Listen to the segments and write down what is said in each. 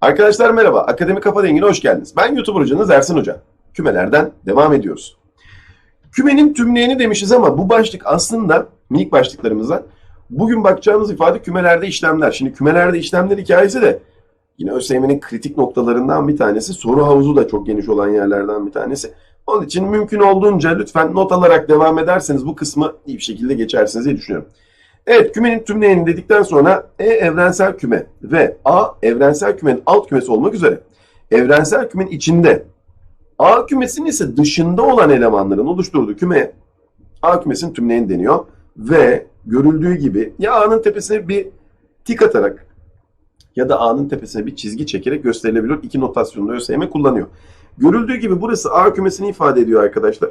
Arkadaşlar merhaba, Akademi Kafa Dengi'ne hoş geldiniz. Ben YouTube hocanız Ersin Hoca. Kümelerden devam ediyoruz. Kümenin tümleyeni demişiz ama bu başlık aslında minik başlıklarımızdan. Bugün bakacağımız ifade kümelerde işlemler. Şimdi kümelerde işlemler hikayesi de yine ÖSYM'nin kritik noktalarından bir tanesi. Soru havuzu da çok geniş olan yerlerden bir tanesi. Onun için mümkün olduğunca lütfen not alarak devam ederseniz bu kısmı iyi bir şekilde geçersiniz diye düşünüyorum. Evet kümenin tümleyeni dedikten sonra E evrensel küme ve A evrensel kümenin alt kümesi olmak üzere evrensel kümenin içinde A kümesinin ise dışında olan elemanların oluşturduğu kümeye A kümesinin tümleyeni deniyor ve görüldüğü gibi ya A'nın tepesine bir tik atarak ya da A'nın tepesine bir çizgi çekerek gösterilebilir. İki notasyonda ÖSYM kullanıyor. Görüldüğü gibi burası A kümesini ifade ediyor arkadaşlar.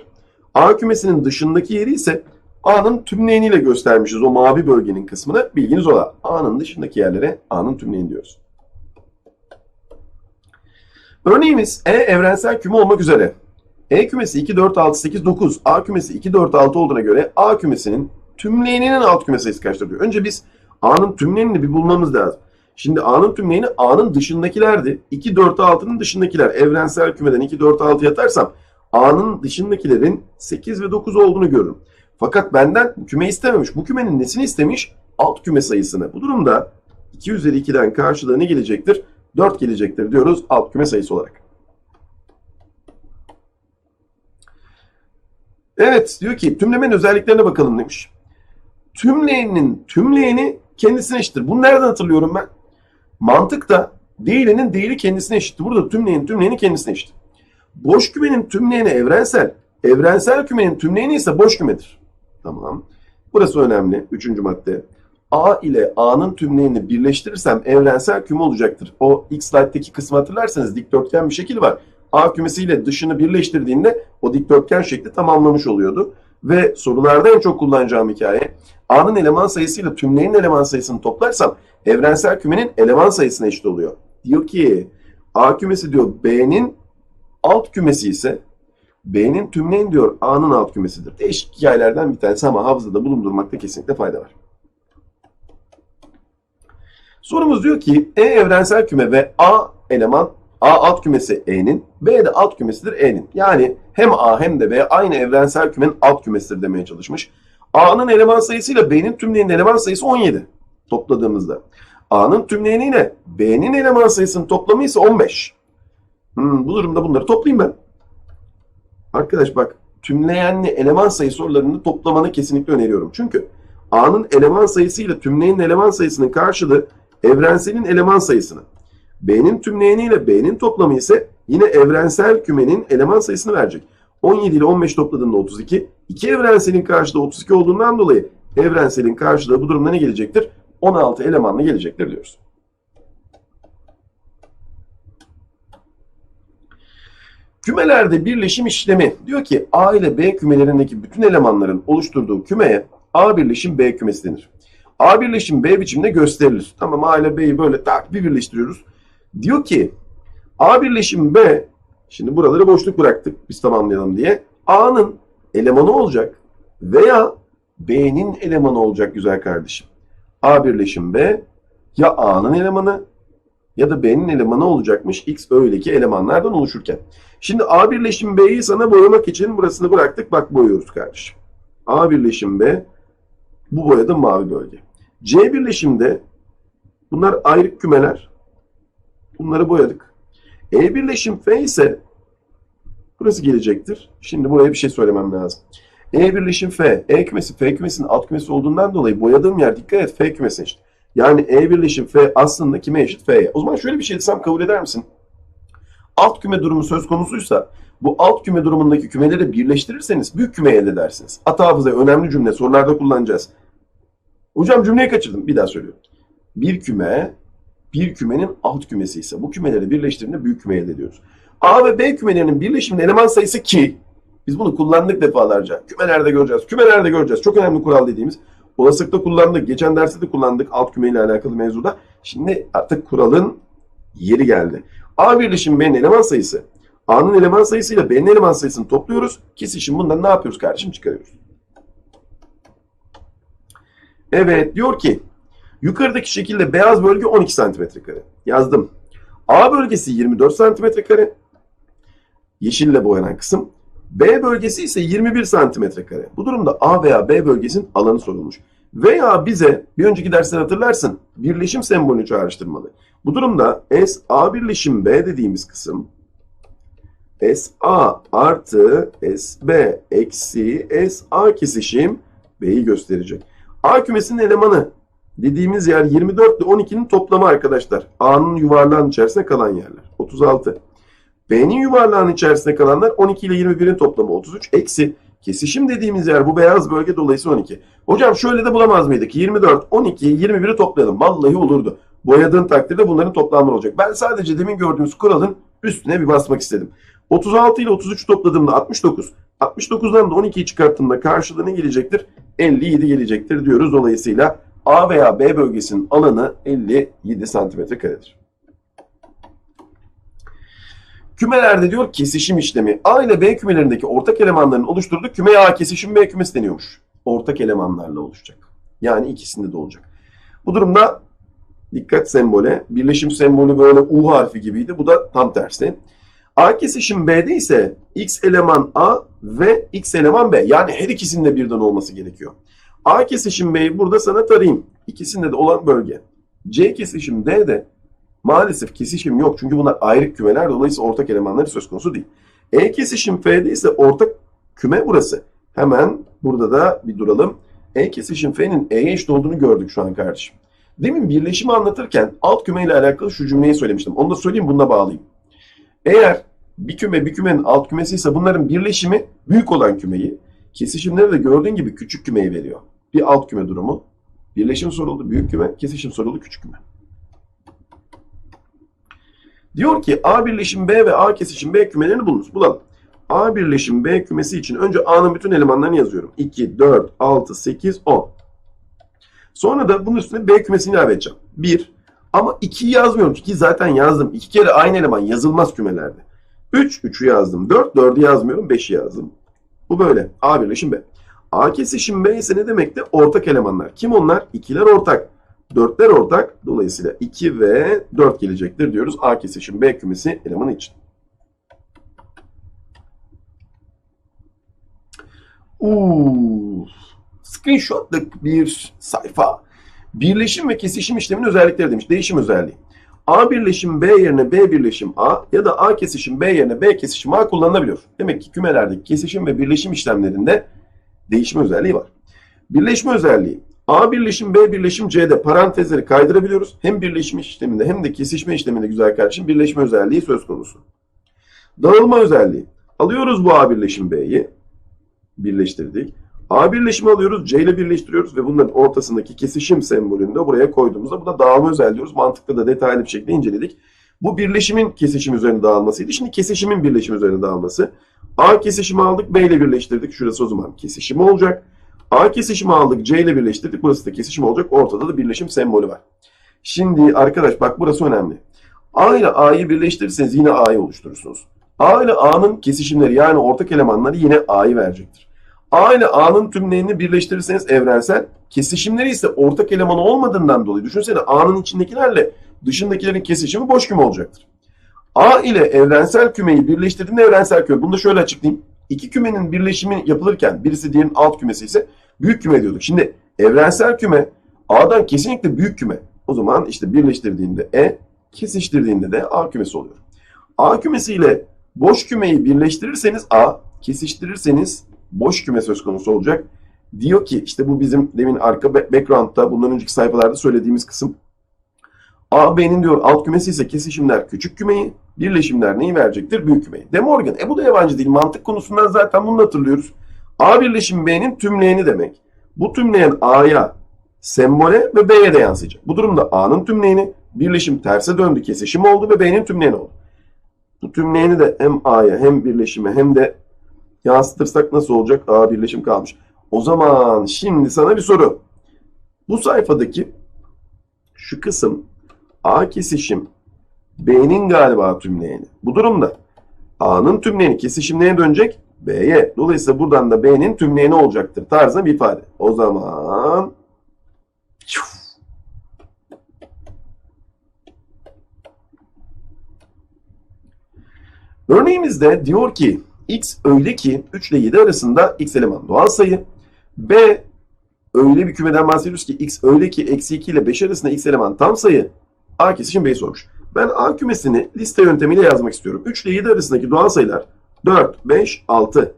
A kümesinin dışındaki yeri ise A'nın tümleyeniyle göstermişiz o mavi bölgenin kısmını. Bilginiz ola. A'nın dışındaki yerlere A'nın tümleyeni diyoruz. Örneğimiz E evrensel küme olmak üzere. E kümesi 2, 4, 6, 8, 9. A kümesi 2, 4, 6 olduğuna göre A kümesinin tümleyeninin alt küme sayısı kaçtır diyor. Önce biz A'nın tümleyenini bir bulmamız lazım. Şimdi A'nın tümleyeni A'nın dışındakilerdi. 2, 4, 6'nın dışındakiler. Evrensel kümeden 2, 4, 6 yatarsam A'nın dışındakilerin 8 ve 9 olduğunu görürüm. Fakat benden küme istememiş. Bu kümenin nesini istemiş? Alt küme sayısını. Bu durumda 2 üzeri 2'den karşılığı ne gelecektir? 4 gelecektir diyoruz alt küme sayısı olarak. Evet diyor ki tümlemenin özelliklerine bakalım demiş. Tümleyenin tümleyeni kendisine eşittir. Bunu nereden hatırlıyorum ben? Mantıkta değilenin değili kendisine eşittir. Burada tümleyenin tümleyeni kendisine eşit. Boş kümenin tümleyeni evrensel. Evrensel kümenin tümleyeni ise boş kümedir. Tamam. Burası önemli. Üçüncü madde. A ile A'nın tümleyeni birleştirirsem evrensel küme olacaktır. O ilk slide'deki kısmı hatırlarsanız dikdörtgen bir şekil var. A kümesiyle dışını birleştirdiğinde o dikdörtgen şekli tamamlamış oluyordu. Ve sorularda en çok kullanacağım hikaye A'nın eleman sayısıyla tümleyin eleman sayısını toplarsam evrensel kümenin eleman sayısına eşit oluyor. Diyor ki A kümesi diyor B'nin alt kümesi ise B'nin tümleyin diyor A'nın alt kümesidir. Değişik hikayelerden bir tanesi ama hafızada bulundurmakta kesinlikle fayda var. Sorumuz diyor ki E evrensel küme ve A eleman A alt kümesi E'nin, B de alt kümesidir E'nin. Yani hem A hem de B aynı evrensel kümenin alt kümesidir demeye çalışmış. A'nın eleman sayısıyla B'nin tümleyinin eleman sayısı 17 topladığımızda. A'nın tümleyeniyle B'nin eleman sayısının toplamı ise 15. Hmm, bu durumda bunları toplayayım ben. Arkadaş bak tümleyenli eleman sayı sorularını toplamanı kesinlikle öneriyorum. Çünkü A'nın eleman sayısıyla tümleyenin eleman sayısının karşılığı evrenselin eleman sayısını. B'nin tümleyeniyle B'nin toplamı ise yine evrensel kümenin eleman sayısını verecek. 17 ile 15 topladığında 32. İki evrenselin karşılığı 32 olduğundan dolayı evrenselin karşılığı bu durumda ne gelecektir? 16 elemanla gelecektir diyoruz. Kümelerde birleşim işlemi diyor ki A ile B kümelerindeki bütün elemanların oluşturduğu kümeye A birleşim B kümesi denir. A birleşim B biçimde gösterilir. Tamam A ile B'yi böyle tak bir birleştiriyoruz. Diyor ki A birleşim B şimdi buraları boşluk bıraktık biz tamamlayalım diye. A'nın elemanı olacak veya B'nin elemanı olacak güzel kardeşim. A birleşim B ya A'nın elemanı ya da B'nin elemanı olacakmış X öyleki elemanlardan oluşurken. Şimdi A birleşim B'yi sana boyamak için burasını bıraktık. Bak boyuyoruz kardeşim. A birleşim B bu boyadım mavi bölge. C birleşimde bunlar ayrı kümeler. Bunları boyadık. E birleşim F ise burası gelecektir. Şimdi buraya bir şey söylemem lazım. E birleşim F, E kümesi F kümesinin alt kümesi olduğundan dolayı boyadığım yer dikkat et F kümesi eşit. Yani E birleşim F aslında kime eşit? F'ye. O zaman şöyle bir şey desem kabul eder misin? Alt küme durumu söz konusuysa bu alt küme durumundaki kümeleri birleştirirseniz büyük küme elde edersiniz. At hafızaya önemli cümle sorularda kullanacağız. Hocam cümleyi kaçırdım. Bir daha söylüyorum. Bir küme bir kümenin alt kümesi ise bu kümeleri birleştirdiğinde büyük küme elde ediyoruz. A ve B kümelerinin birleşiminin eleman sayısı ki biz bunu kullandık defalarca. Kümelerde göreceğiz. Kümelerde göreceğiz. Çok önemli kural dediğimiz. Olasılıkta kullandık. Geçen derste de kullandık alt kümeyle alakalı mevzuda. Şimdi artık kuralın yeri geldi. A birleşim B'nin eleman sayısı. A'nın eleman sayısıyla B'nin eleman sayısını topluyoruz. Kesişim bundan ne yapıyoruz kardeşim? Çıkarıyoruz. Evet diyor ki yukarıdaki şekilde beyaz bölge 12 santimetre kare. Yazdım. A bölgesi 24 santimetre kare. Yeşille boyanan kısım. B bölgesi ise 21 santimetre kare. Bu durumda A veya B bölgesinin alanı sorulmuş. Veya bize bir önceki dersten hatırlarsın birleşim sembolünü çağrıştırmalı. Bu durumda S A birleşim B dediğimiz kısım S A artı S B eksi S A kesişim B'yi gösterecek. A kümesinin elemanı dediğimiz yer 24 ile 12'nin toplamı arkadaşlar. A'nın yuvarlağın içerisinde kalan yerler. 36. B'nin yuvarlağın içerisinde kalanlar 12 ile 21'in toplamı 33. Eksi kesişim dediğimiz yer bu beyaz bölge dolayısıyla 12. Hocam şöyle de bulamaz mıydık? 24, 12, 21'i toplayalım. Vallahi olurdu. Boyadığın takdirde bunların toplamları olacak. Ben sadece demin gördüğümüz kuralın üstüne bir basmak istedim. 36 ile 33 topladığımda 69. 69'dan da 12'yi çıkarttığımda karşılığı ne gelecektir? 57 gelecektir diyoruz. Dolayısıyla A veya B bölgesinin alanı 57 santimetre karedir. Kümelerde diyor kesişim işlemi. A ile B kümelerindeki ortak elemanların oluşturduğu kümeye A kesişim B kümesi deniyormuş. Ortak elemanlarla oluşacak. Yani ikisinde de olacak. Bu durumda dikkat sembole. Birleşim sembolü böyle U harfi gibiydi. Bu da tam tersi. A kesişim B'de ise X eleman A ve X eleman B. Yani her ikisinde birden olması gerekiyor. A kesişim B'yi burada sana tarayayım. İkisinde de olan bölge. C kesişim D'de maalesef kesişim yok. Çünkü bunlar ayrı kümeler. Dolayısıyla ortak elemanları söz konusu değil. E kesişim F'de ise ortak küme burası. Hemen burada da bir duralım. E kesişim F'nin E'ye eşit olduğunu gördük şu an kardeşim. Demin birleşimi anlatırken alt küme ile alakalı şu cümleyi söylemiştim. Onu da söyleyeyim bununla bağlayayım. Eğer bir küme bir kümenin alt kümesi ise bunların birleşimi büyük olan kümeyi, kesişimleri de gördüğün gibi küçük kümeyi veriyor. Bir alt küme durumu. Birleşim soruldu büyük küme, kesişim soruldu küçük küme. Diyor ki A birleşim B ve A kesişim B kümelerini bulunuz. Bulalım. A birleşim B kümesi için önce A'nın bütün elemanlarını yazıyorum. 2, 4, 6, 8, 10. Sonra da bunun üstüne B kümesini ilave edeceğim. 1. Ama 2'yi yazmıyorum. 2'yi zaten yazdım. 2 kere aynı eleman yazılmaz kümelerde. 3, 3'ü yazdım. 4, 4'ü yazmıyorum. 5'i yazdım. Bu böyle. A birleşim B. A kesişim B ise ne demekti? Ortak elemanlar. Kim onlar? İkiler ortak. Dörtler ortak. Dolayısıyla 2 ve 4 gelecektir diyoruz. A kesişim B kümesi elemanı için. Uuu. Screenshotlık bir sayfa. Birleşim ve kesişim işleminin özellikleri demiş. Değişim özelliği. A birleşim B yerine B birleşim A ya da A kesişim B yerine B kesişim A kullanılabiliyor. Demek ki kümelerdeki kesişim ve birleşim işlemlerinde değişim özelliği var. Birleşme özelliği. A birleşim B birleşim C'de parantezleri kaydırabiliyoruz. Hem birleşim işleminde hem de kesişme işleminde güzel kardeşim birleşme özelliği söz konusu. Dağılma özelliği. Alıyoruz bu A birleşim B'yi. Birleştirdik. A birleşimi alıyoruz, C ile birleştiriyoruz ve bunların ortasındaki kesişim sembolünü de buraya koyduğumuzda buna dağılma özelliği diyoruz. Mantıkta da detaylı bir şekilde inceledik. Bu birleşimin kesişim üzerine dağılmasıydı. Şimdi kesişimin birleşim üzerine dağılması. A kesişimi aldık, B ile birleştirdik. Şurası o zaman kesişimi olacak. A kesişimi aldık, C ile birleştirdik. Burası da kesişim olacak. Ortada da birleşim sembolü var. Şimdi arkadaş bak burası önemli. A ile A'yı birleştirirseniz yine A'yı oluşturursunuz. A ile A'nın kesişimleri yani ortak elemanları yine A'yı verecektir. A ile A'nın tümlerini birleştirirseniz evrensel, kesişimleri ise ortak elemanı olmadığından dolayı düşünsene A'nın içindekilerle dışındakilerin kesişimi boş küme olacaktır. A ile evrensel kümeyi birleştirdiğinde evrensel küme. Bunu da şöyle açıklayayım. İki kümenin birleşimi yapılırken birisi diğerinin alt kümesi ise büyük küme diyorduk. Şimdi evrensel küme A'dan kesinlikle büyük küme. O zaman işte birleştirdiğinde E, kesiştirdiğinde de A kümesi oluyor. A kümesi ile boş kümeyi birleştirirseniz A, kesiştirirseniz boş küme söz konusu olacak. Diyor ki işte bu bizim demin arka background'da bundan önceki sayfalarda söylediğimiz kısım. A, B'nin diyor alt kümesi ise kesişimler küçük kümeyi, birleşimler neyi verecektir? Büyük kümeyi. De Morgan. E bu da yabancı değil. Mantık konusundan zaten bunu hatırlıyoruz. A birleşim B'nin tümleyeni demek. Bu tümleyen A'ya, sembole ve B'ye de yansıyacak. Bu durumda A'nın tümleyeni birleşim terse döndü, kesişim oldu ve B'nin tümleyeni oldu. Bu tümleyeni de hem A'ya hem birleşime hem de yansıtırsak nasıl olacak? A birleşim kalmış. O zaman şimdi sana bir soru. Bu sayfadaki şu kısım A kesişim B'nin galiba tümleyeni. Bu durumda A'nın tümleyeni kesişim neye dönecek? B'ye. Dolayısıyla buradan da B'nin tümleyeni olacaktır tarzında bir ifade. O zaman Örneğimizde diyor ki x öyle ki 3 ile 7 arasında x eleman doğal sayı. B öyle bir kümeden bahsediyoruz ki x öyle ki eksi 2 ile 5 arasında x eleman tam sayı. A kesişim B'yi sormuş. Ben A kümesini liste yöntemiyle yazmak istiyorum. 3 ile 7 arasındaki doğal sayılar 4, 5, 6.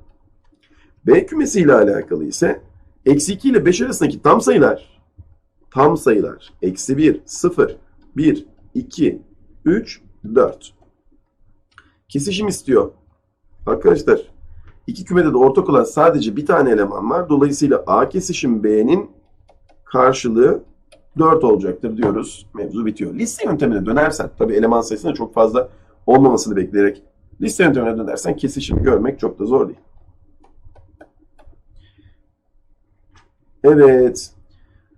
B kümesi ile alakalı ise eksi 2 ile 5 arasındaki tam sayılar tam sayılar eksi 1, 0, 1, 2, 3, 4. Kesişim istiyor. Arkadaşlar iki kümede de ortak olan sadece bir tane eleman var. Dolayısıyla A kesişim B'nin karşılığı 4 olacaktır diyoruz. Mevzu bitiyor. Liste yöntemine dönersen tabii eleman sayısının çok fazla olmamasını bekleyerek liste yöntemine dönersen kesişim görmek çok da zor değil. Evet.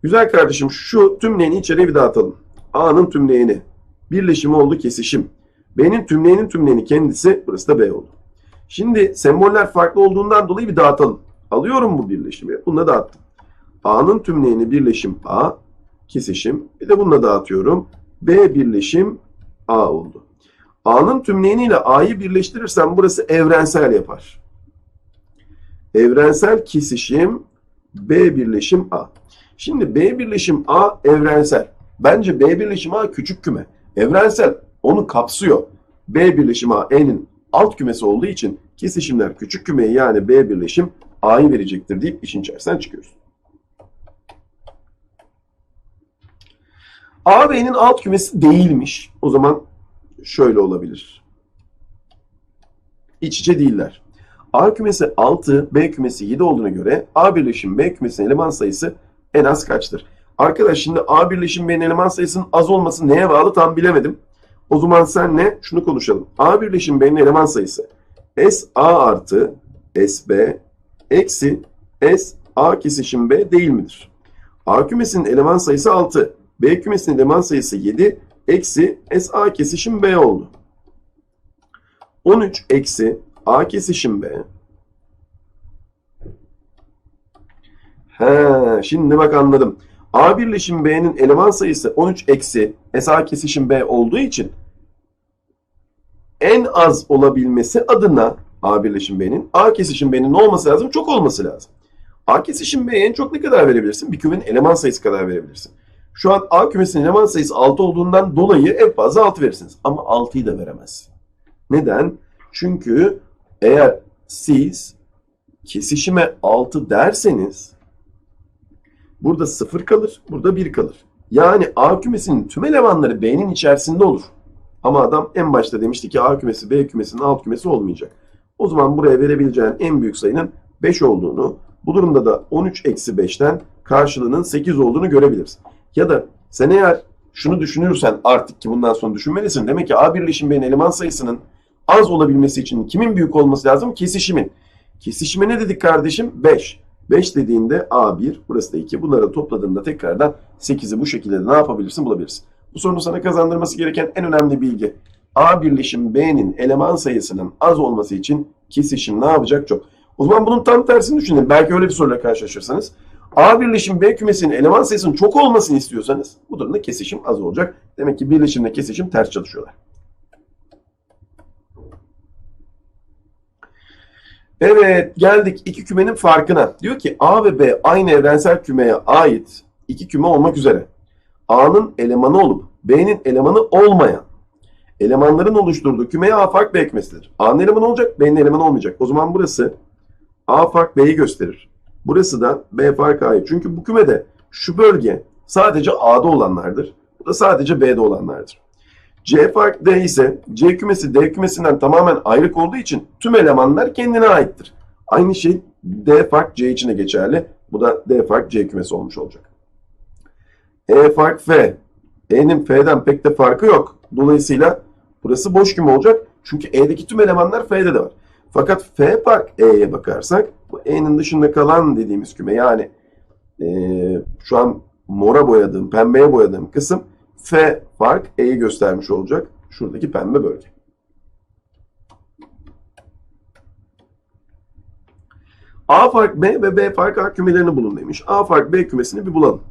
Güzel kardeşim şu tümleyeni içeriye bir dağıtalım. A'nın tümleyeni. Birleşimi oldu kesişim. B'nin tümleyinin tümleyeni kendisi. Burası da B oldu. Şimdi semboller farklı olduğundan dolayı bir dağıtalım. Alıyorum bu birleşimi. Bununla dağıttım. A'nın tümleyeni birleşim A. Kesişim. Bir de bununla dağıtıyorum. B birleşim A oldu. A'nın tümleyeniyle A'yı birleştirirsem burası evrensel yapar. Evrensel kesişim B birleşim A. Şimdi B birleşim A evrensel. Bence B birleşim A küçük küme. Evrensel onu kapsıyor. B birleşim A E'nin alt kümesi olduğu için kesişimler küçük kümeyi yani B birleşim A'yı verecektir deyip işin içerisinden çıkıyoruz. A B'nin alt kümesi değilmiş. O zaman şöyle olabilir. İç içe değiller. A kümesi 6, B kümesi 7 olduğuna göre A birleşim B kümesinin eleman sayısı en az kaçtır? Arkadaş şimdi A birleşim B'nin eleman sayısının az olması neye bağlı tam bilemedim. O zaman senle şunu konuşalım. A birleşim B'nin eleman sayısı S A artı S B eksi S A kesişim B değil midir? A kümesinin eleman sayısı 6. B kümesinin eleman sayısı 7. Eksi S A kesişim B oldu. 13 eksi A kesişim B. He, şimdi bak anladım. A birleşim B'nin eleman sayısı 13 eksi S A kesişim B olduğu için en az olabilmesi adına A birleşim B'nin A kesişim B'nin ne olması lazım? Çok olması lazım. A kesişim B'ye en çok ne kadar verebilirsin? Bir kümenin eleman sayısı kadar verebilirsin. Şu an A kümesinin eleman sayısı 6 olduğundan dolayı en fazla 6 verirsiniz. Ama 6'yı da veremezsin. Neden? Çünkü eğer siz kesişime 6 derseniz burada 0 kalır, burada 1 kalır. Yani A kümesinin tüm elemanları B'nin içerisinde olur. Ama adam en başta demişti ki A kümesi B kümesinin alt kümesi olmayacak. O zaman buraya verebileceğin en büyük sayının 5 olduğunu, bu durumda da 13 eksi 5'ten karşılığının 8 olduğunu görebiliriz. Ya da sen eğer şunu düşünürsen artık ki bundan sonra düşünmelisin. Demek ki A birleşim B'nin eleman sayısının az olabilmesi için kimin büyük olması lazım? Kesişimin. Kesişime ne dedik kardeşim? 5. 5 dediğinde A1, burası da 2. Bunları topladığında tekrardan 8'i bu şekilde de ne yapabilirsin bulabilirsin. Bu sorunun sana kazandırması gereken en önemli bilgi. A birleşim B'nin eleman sayısının az olması için kesişim ne yapacak çok. O zaman bunun tam tersini düşünün. Belki öyle bir soruyla karşılaşırsanız. A birleşim B kümesinin eleman sayısının çok olmasını istiyorsanız bu durumda kesişim az olacak. Demek ki birleşimle kesişim ters çalışıyorlar. Evet geldik iki kümenin farkına. Diyor ki A ve B aynı evrensel kümeye ait iki küme olmak üzere. A'nın elemanı olup B'nin elemanı olmayan elemanların oluşturduğu kümeye A fark B kümesidir. A'nın elemanı olacak, B'nin elemanı olmayacak. O zaman burası A fark B'yi gösterir. Burası da B fark A'yı. Çünkü bu kümede şu bölge sadece A'da olanlardır. Bu da sadece B'de olanlardır. C fark D ise C kümesi D kümesinden tamamen ayrık olduğu için tüm elemanlar kendine aittir. Aynı şey D fark C için de geçerli. Bu da D fark C kümesi olmuş olacak. E fark F. E'nin F'den pek de farkı yok. Dolayısıyla burası boş küme olacak. Çünkü E'deki tüm elemanlar F'de de var. Fakat F fark E'ye bakarsak bu E'nin dışında kalan dediğimiz küme yani e, şu an mora boyadığım, pembeye boyadığım kısım F fark E'yi göstermiş olacak. Şuradaki pembe bölge. A fark B ve B fark A kümelerini bulun demiş. A fark B kümesini bir bulalım.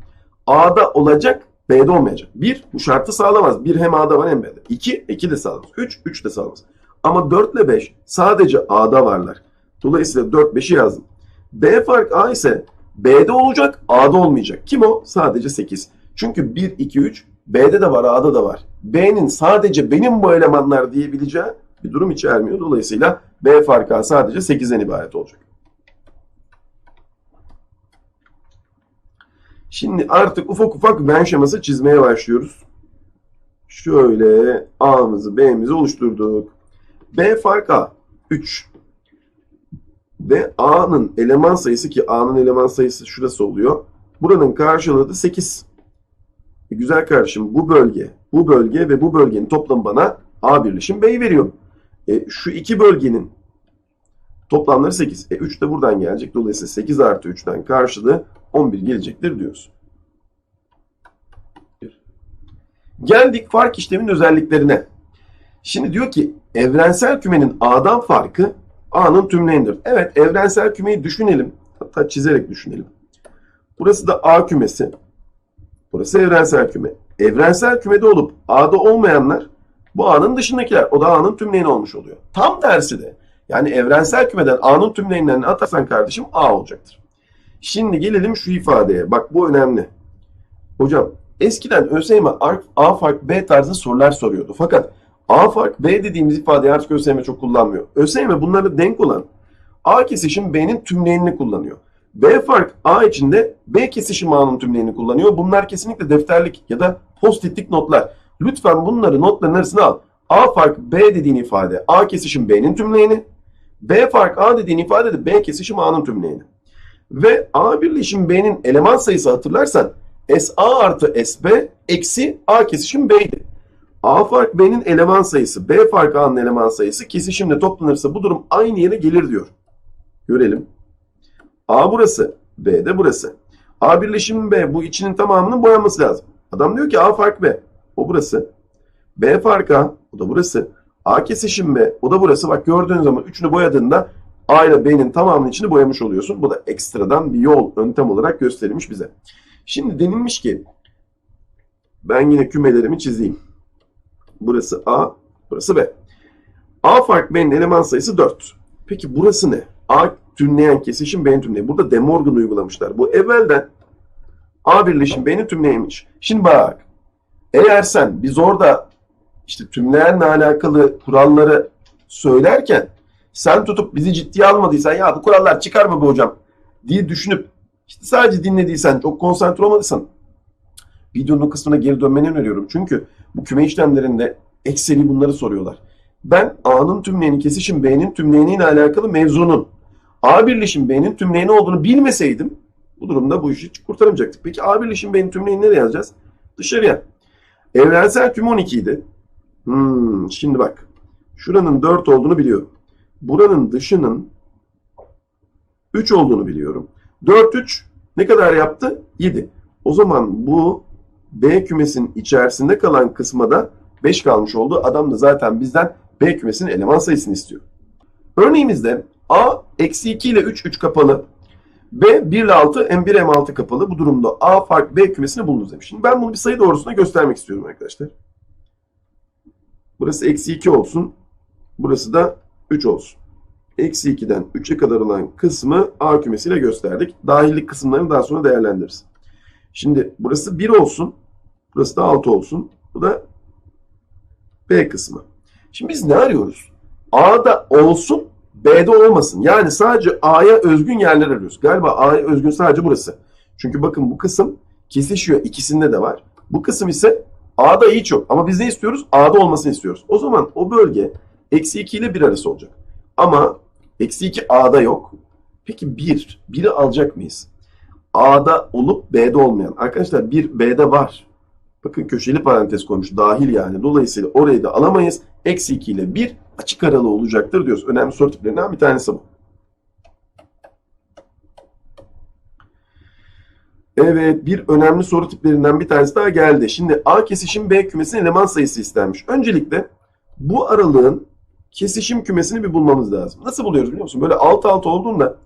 A'da olacak, B'de olmayacak. Bir, bu şartı sağlamaz. Bir hem A'da var hem B'de. İki, iki de sağlamaz. Üç, üç de sağlamaz. Ama 4 ile 5 sadece A'da varlar. Dolayısıyla 4 5'i yazdım. B fark A ise B'de olacak, A'da olmayacak. Kim o? Sadece 8. Çünkü 1, 2, 3 B'de de var, A'da da var. B'nin sadece benim bu elemanlar diyebileceği bir durum içermiyor. Dolayısıyla B fark A sadece 8'den ibaret olacak. Şimdi artık ufak ufak Venn şeması çizmeye başlıyoruz. Şöyle A'mızı B'mizi oluşturduk. B fark A 3. Ve A'nın eleman sayısı ki A'nın eleman sayısı şurası oluyor. Buranın karşılığı da 8. E güzel kardeşim bu bölge, bu bölge ve bu bölgenin toplamı bana A birleşim B'yi veriyor. E, şu iki bölgenin toplamları 8. E 3 de buradan gelecek. Dolayısıyla 8 artı 3'ten karşılığı 11 gelecektir diyoruz. Geldik fark işleminin özelliklerine. Şimdi diyor ki evrensel kümenin A'dan farkı A'nın tümleyindir. Evet evrensel kümeyi düşünelim. Hatta çizerek düşünelim. Burası da A kümesi. Burası evrensel küme. Evrensel kümede olup A'da olmayanlar bu A'nın dışındakiler. O da A'nın tümleyini olmuş oluyor. Tam tersi de. Yani evrensel kümeden A'nın tümleyinden atarsan kardeşim A olacaktır. Şimdi gelelim şu ifadeye. Bak bu önemli. Hocam eskiden ÖSYM A fark B tarzı sorular soruyordu. Fakat A fark B dediğimiz ifadeyi artık ÖSYM çok kullanmıyor. ÖSYM bunları denk olan A kesişim B'nin tümleyini kullanıyor. B fark A içinde B kesişim A'nın tümleyini kullanıyor. Bunlar kesinlikle defterlik ya da post-itlik notlar. Lütfen bunları notların arasına al. A fark B dediğin ifade A kesişim B'nin tümleyini. B fark A dediğin ifade de B kesişim A'nın tümleyini. Ve A birleşim B'nin eleman sayısı hatırlarsan SA artı SB eksi A kesişim B'ydi. A fark B'nin eleman sayısı, B fark A'nın eleman sayısı kesişimle toplanırsa bu durum aynı yere gelir diyor. Görelim. A burası, B de burası. A birleşim B bu içinin tamamının boyanması lazım. Adam diyor ki A fark B. O burası. B fark A. O da burası. A kesişim B. O da burası. Bak gördüğün zaman üçünü boyadığında A ile B'nin tamamının içini boyamış oluyorsun. Bu da ekstradan bir yol, yöntem olarak gösterilmiş bize. Şimdi denilmiş ki ben yine kümelerimi çizeyim. Burası A, burası B. A fark B'nin eleman sayısı 4. Peki burası ne? A tümleyen kesişim B'nin tümleyen. Burada De Morgan uygulamışlar. Bu evvelden A birleşim B'nin tümleymiş. Şimdi bak. Eğer sen biz orada işte tümleyenle alakalı kuralları söylerken sen tutup bizi ciddiye almadıysan ya bu kurallar çıkar mı bu hocam diye düşünüp işte sadece dinlediysen çok konsantre olmadıysan videonun kısmına geri dönmeni öneriyorum. Çünkü bu küme işlemlerinde ekseni bunları soruyorlar. Ben A'nın tümleyeni kesişim B'nin tümleyeniyle alakalı mevzunun A birleşim B'nin tümleyeni olduğunu bilmeseydim bu durumda bu işi kurtaramayacaktık. Peki A birleşim B'nin tümleyeni nereye yazacağız? Dışarıya. Evrensel tüm 12 idi. Hmm, şimdi bak. Şuranın 4 olduğunu biliyorum. Buranın dışının 3 olduğunu biliyorum. 4 3 ne kadar yaptı? 7. O zaman bu B kümesinin içerisinde kalan kısma da 5 kalmış oldu. Adam da zaten bizden B kümesinin eleman sayısını istiyor. Örneğimizde A eksi 2 ile 3 3 kapalı. B 1 ile 6 M1 M6 kapalı. Bu durumda A fark B kümesini bulunuz demiş. Şimdi ben bunu bir sayı doğrusuna göstermek istiyorum arkadaşlar. Burası eksi 2 olsun. Burası da 3 olsun. Eksi 2'den 3'e kadar olan kısmı A kümesiyle gösterdik. Dahillik kısımlarını daha sonra değerlendiririz. Şimdi burası 1 olsun. Burası da 6 olsun. Bu da B kısmı. Şimdi biz ne arıyoruz? A'da olsun, B'de olmasın. Yani sadece A'ya özgün yerler arıyoruz. Galiba A'ya özgün sadece burası. Çünkü bakın bu kısım kesişiyor. İkisinde de var. Bu kısım ise A'da hiç yok. Ama biz ne istiyoruz? A'da olmasını istiyoruz. O zaman o bölge eksi 2 ile 1 arası olacak. Ama eksi 2 A'da yok. Peki 1. 1'i alacak mıyız? A'da olup B'de olmayan. Arkadaşlar 1 B'de var. Bakın köşeli parantez koymuş. Dahil yani. Dolayısıyla orayı da alamayız. Eksi 2 ile 1 açık aralığı olacaktır diyoruz. Önemli soru tiplerinden bir tanesi bu. Evet bir önemli soru tiplerinden bir tanesi daha geldi. Şimdi A kesişim B kümesinin eleman sayısı istenmiş. Öncelikle bu aralığın kesişim kümesini bir bulmamız lazım. Nasıl buluyoruz biliyor musun? Böyle alt alt olduğunda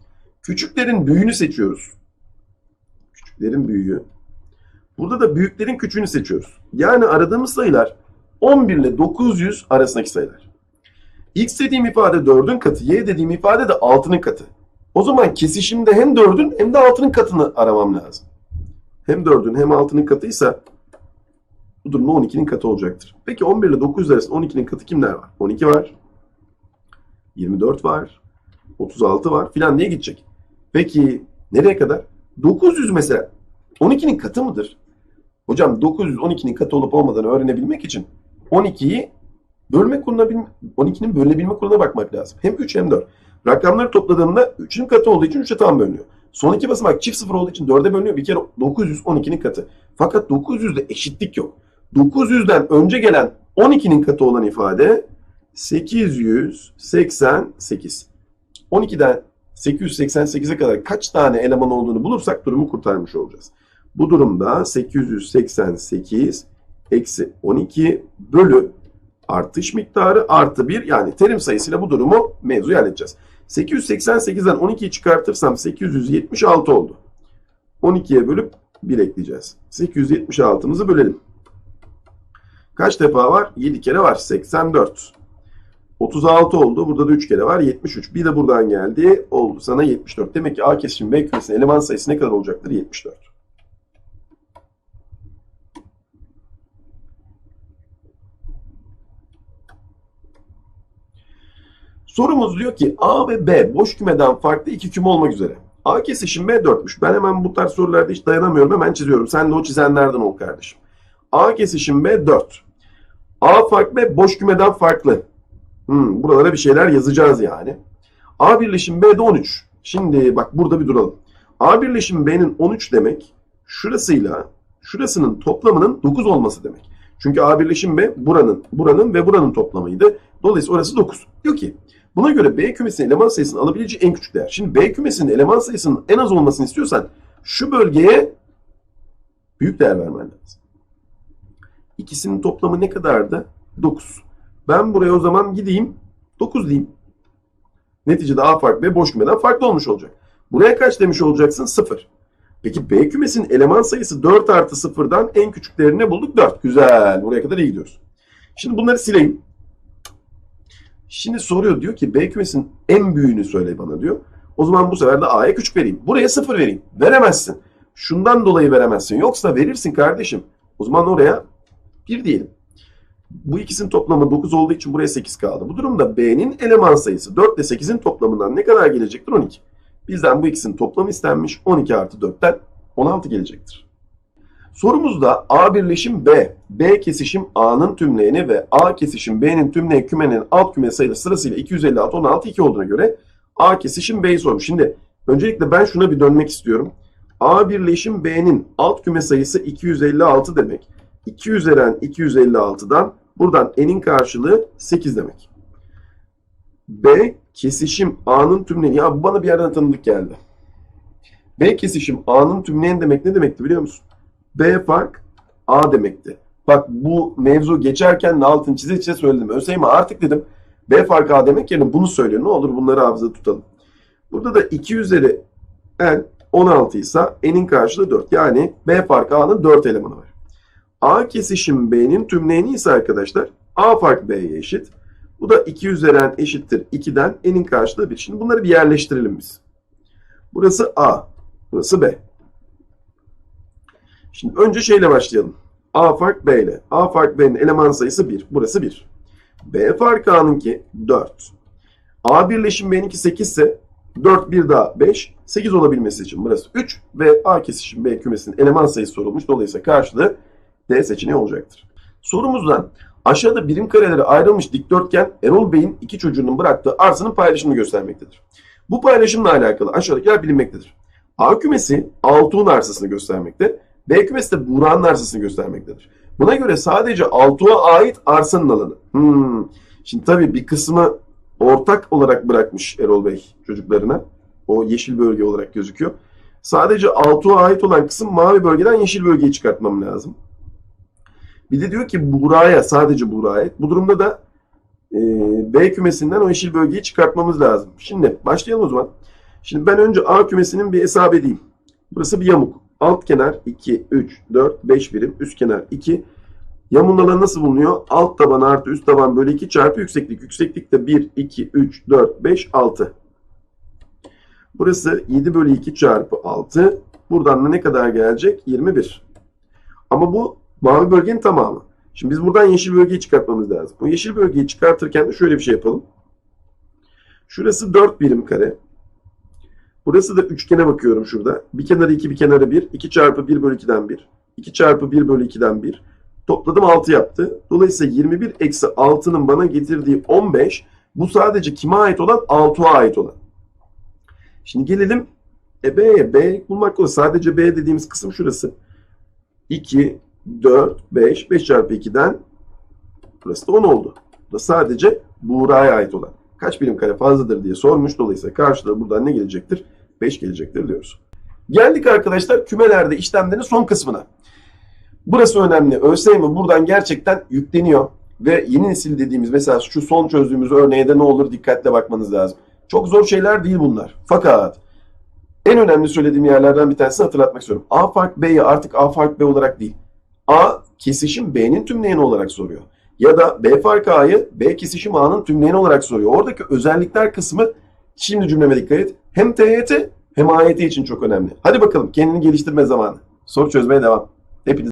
küçüklerin büyüğünü seçiyoruz. Küçüklerin büyüğü. Burada da büyüklerin küçüğünü seçiyoruz. Yani aradığımız sayılar 11 ile 900 arasındaki sayılar. X dediğim ifade 4'ün katı, Y dediğim ifade de 6'nın katı. O zaman kesişimde hem 4'ün hem de 6'nın katını aramam lazım. Hem 4'ün hem 6'nın katıysa bu durumda 12'nin katı olacaktır. Peki 11 ile 9 arasında 12'nin katı kimler var? 12 var. 24 var. 36 var filan diye gidecek. Peki nereye kadar? 900 mesela 12'nin katı mıdır? Hocam 900 12'nin katı olup olmadığını öğrenebilmek için 12'yi bölme kuruna 12'nin bölünebilme kuruna bakmak lazım. Hem 3 hem 4. Rakamları topladığımda 3'ün katı olduğu için 3'e tam bölünüyor. Son iki basamak çift sıfır olduğu için 4'e bölünüyor. Bir kere 900 12'nin katı. Fakat 900'de eşitlik yok. 900'den önce gelen 12'nin katı olan ifade 888. 12'den 888'e kadar kaç tane eleman olduğunu bulursak durumu kurtarmış olacağız. Bu durumda 888 eksi 12 bölü artış miktarı artı 1 yani terim sayısıyla bu durumu mevzuya halledeceğiz. 888'den 12'yi çıkartırsam 876 oldu. 12'ye bölüp 1 ekleyeceğiz. 876'mızı bölelim. Kaç defa var? 7 kere var. 84. 36 oldu. Burada da 3 kere var. 73. Bir de buradan geldi. Oldu sana 74. Demek ki A kesişim B kümesinin eleman sayısı ne kadar olacaktır? 74. Sorumuz diyor ki A ve B boş kümeden farklı iki küme olmak üzere. A kesişim B 4'müş. Ben hemen bu tarz sorularda hiç dayanamıyorum. Hemen çiziyorum. Sen de o çizenlerden ol kardeşim. A kesişim B 4. A farklı B boş kümeden farklı. Hmm, buralara bir şeyler yazacağız yani. A birleşim B'de 13. Şimdi bak burada bir duralım. A birleşim B'nin 13 demek şurasıyla şurasının toplamının 9 olması demek. Çünkü A birleşim B buranın, buranın ve buranın toplamıydı. Dolayısıyla orası 9. Diyor ki buna göre B kümesinin eleman sayısını alabileceği en küçük değer. Şimdi B kümesinin eleman sayısının en az olmasını istiyorsan şu bölgeye büyük değer vermen lazım. İkisinin toplamı ne kadardı? 9. Ben buraya o zaman gideyim 9 diyeyim. Neticede A farklı B boş kümeden farklı olmuş olacak. Buraya kaç demiş olacaksın? 0. Peki B kümesinin eleman sayısı 4 artı 0'dan en küçük değerini bulduk 4. Güzel. Buraya kadar iyi gidiyoruz. Şimdi bunları sileyim. Şimdi soruyor diyor ki B kümesinin en büyüğünü söyle bana diyor. O zaman bu sefer de A'ya küçük vereyim. Buraya 0 vereyim. Veremezsin. Şundan dolayı veremezsin. Yoksa verirsin kardeşim. O zaman oraya 1 diyelim. Bu ikisinin toplamı 9 olduğu için buraya 8 kaldı. Bu durumda B'nin eleman sayısı 4 ile 8'in toplamından ne kadar gelecektir? 12. Bizden bu ikisinin toplamı istenmiş. 12 artı 4'ten 16 gelecektir. Sorumuzda A birleşim B, B kesişim A'nın tümleyeni ve A kesişim B'nin tümleyen kümenin alt küme sayıları sırasıyla 256, 16, 2 olduğuna göre A kesişim B'yi sormuş. Şimdi öncelikle ben şuna bir dönmek istiyorum. A birleşim B'nin alt küme sayısı 256 demek. 2 üzeren 256'dan buradan n'in karşılığı 8 demek. B kesişim A'nın tümleyeni. Ya bu bana bir yerden tanıdık geldi. B kesişim A'nın tümleyeni demek ne demekti biliyor musun? B fark A demekti. Bak bu mevzu geçerken de altını çize çize söyledim. Öseyma artık dedim B fark A demek yerine bunu söylüyor. Ne olur bunları hafızada tutalım. Burada da 2 üzeri n 16 ise n'in karşılığı 4. Yani B fark A'nın 4 elemanı var. A kesişim B'nin tümleyeni ise arkadaşlar A fark B'ye eşit. Bu da 2 üzeri n eşittir 2'den n'in karşılığı 1. Şimdi bunları bir yerleştirelim biz. Burası A. Burası B. Şimdi önce şeyle başlayalım. A fark B ile. A fark B'nin eleman sayısı 1. Burası 1. B fark A'nınki 4. A birleşim B'ninki 8 ise 4 bir daha 5. 8 olabilmesi için burası 3 ve A kesişim B kümesinin eleman sayısı sorulmuş. Dolayısıyla karşılığı D seçeneği olacaktır. Sorumuzdan aşağıda birim karelere ayrılmış dikdörtgen Erol Bey'in iki çocuğunun bıraktığı arsanın paylaşımını göstermektedir. Bu paylaşımla alakalı aşağıdakiler bilinmektedir. A kümesi Altuğ'un arsasını göstermekte. B kümesi de Buğra'nın arsasını göstermektedir. Buna göre sadece Altuğ'a ait arsanın alanı. Hmm. Şimdi tabii bir kısmı ortak olarak bırakmış Erol Bey çocuklarına. O yeşil bölge olarak gözüküyor. Sadece Altuğ'a ait olan kısım mavi bölgeden yeşil bölgeyi çıkartmam lazım. Bir de diyor ki Buğra'ya sadece Buğra'ya. Bu durumda da e, B kümesinden o yeşil bölgeyi çıkartmamız lazım. Şimdi başlayalım o zaman. Şimdi ben önce A kümesinin bir hesap edeyim. Burası bir yamuk. Alt kenar 2, 3, 4, 5 birim. Üst kenar 2. Yamuğun alanı nasıl bulunuyor? Alt taban artı üst taban bölü 2 çarpı yükseklik. Yükseklik de 1, 2, 3, 4, 5, 6. Burası 7 bölü 2 çarpı 6. Buradan da ne kadar gelecek? 21. Ama bu mavi bölgenin tamamı. Şimdi biz buradan yeşil bölgeyi çıkartmamız lazım. Bu yeşil bölgeyi çıkartırken de şöyle bir şey yapalım. Şurası 4 birim kare. Burası da üçgene bakıyorum şurada. Bir kenarı 2, bir kenarı 1. 2 çarpı 1 bölü 2'den 1. 2 çarpı 1 bölü 2'den 1. Topladım 6 yaptı. Dolayısıyla 21 eksi 6'nın bana getirdiği 15. Bu sadece kime ait olan? 6'a ait olan. Şimdi gelelim e, B'ye. B bulmak kolay. Sadece B dediğimiz kısım şurası. 2, 4, 5. 5 çarpı 2'den burası da 10 oldu. Bu da sadece Buğra'ya ait olan. Kaç birim kare fazladır diye sormuş. Dolayısıyla karşıda buradan ne gelecektir? 5 gelecektir diyoruz. Geldik arkadaşlar kümelerde işlemlerin son kısmına. Burası önemli. ÖSYM buradan gerçekten yükleniyor. Ve yeni nesil dediğimiz mesela şu son çözdüğümüz örneğe de ne olur dikkatle bakmanız lazım. Çok zor şeyler değil bunlar. Fakat en önemli söylediğim yerlerden bir tanesini hatırlatmak istiyorum. A fark B'yi artık A fark B olarak değil. A kesişim B'nin tümleyeni olarak soruyor. Ya da B fark A'yı B kesişim A'nın tümleyeni olarak soruyor. Oradaki özellikler kısmı şimdi cümleme dikkat et. Hem TYT hem AYT için çok önemli. Hadi bakalım kendini geliştirme zamanı. Soru çözmeye devam. Hepiniz